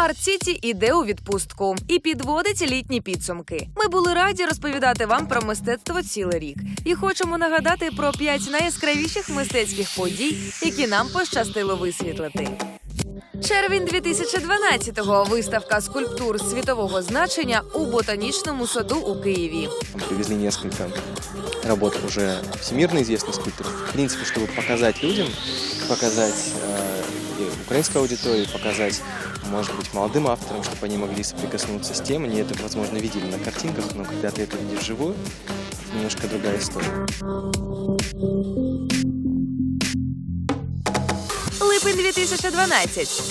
Арт-Сіті іде у відпустку і підводить літні підсумки. Ми були раді розповідати вам про мистецтво цілий рік і хочемо нагадати про п'ять найяскравіших мистецьких подій, які нам пощастило висвітлити. Червень 2012-го – виставка скульптур світового значення у ботанічному саду у Києві. Там привезли несколько работ уже всемирно известных скульпторов. В принципе, чтобы показать людям, показать э, и украинской аудитории, показать, может быть, молодым авторам, чтобы они могли соприкоснуться с тем. Они это, возможно, видели на картинках, но когда ты это видишь вживую, это немножко другая история. Липень 2012.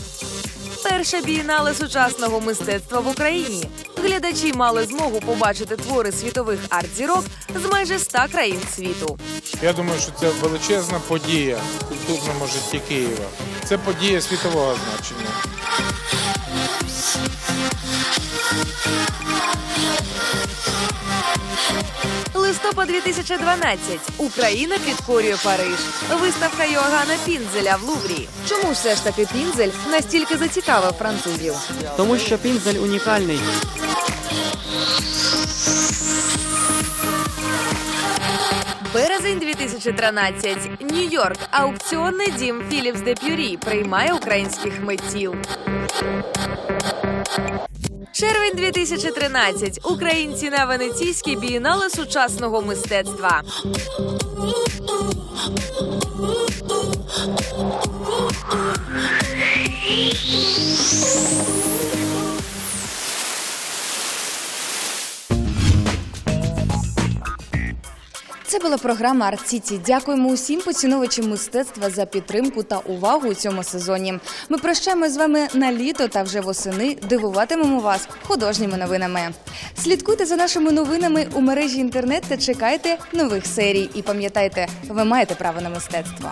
Перша бієнале сучасного мистецтва в Україні. Глядачі мали змогу побачити твори світових арт-зірок з майже ста країн світу. Я думаю, що це величезна подія в культурному житті Києва. Це подія світового значення. Листопад 2012. Україна підкорює Париж. Виставка Йоганна Пінзеля в Луврі. Чому все ж таки Пінзель настільки зацікавив французів? Тому що пінзель унікальний. Березень 2013. Нью-Йорк. Аукціонний дім Філіпс де Пюрі приймає українських митців. Червень 2013. Українці на Венеційській бієнале сучасного мистецтва. Це була програма Арт Сіті. Дякуємо усім поціновувачам мистецтва за підтримку та увагу у цьому сезоні. Ми прощаємо з вами на літо та вже восени дивуватимемо вас художніми новинами. Слідкуйте за нашими новинами у мережі інтернет та чекайте нових серій. І пам'ятайте, ви маєте право на мистецтво.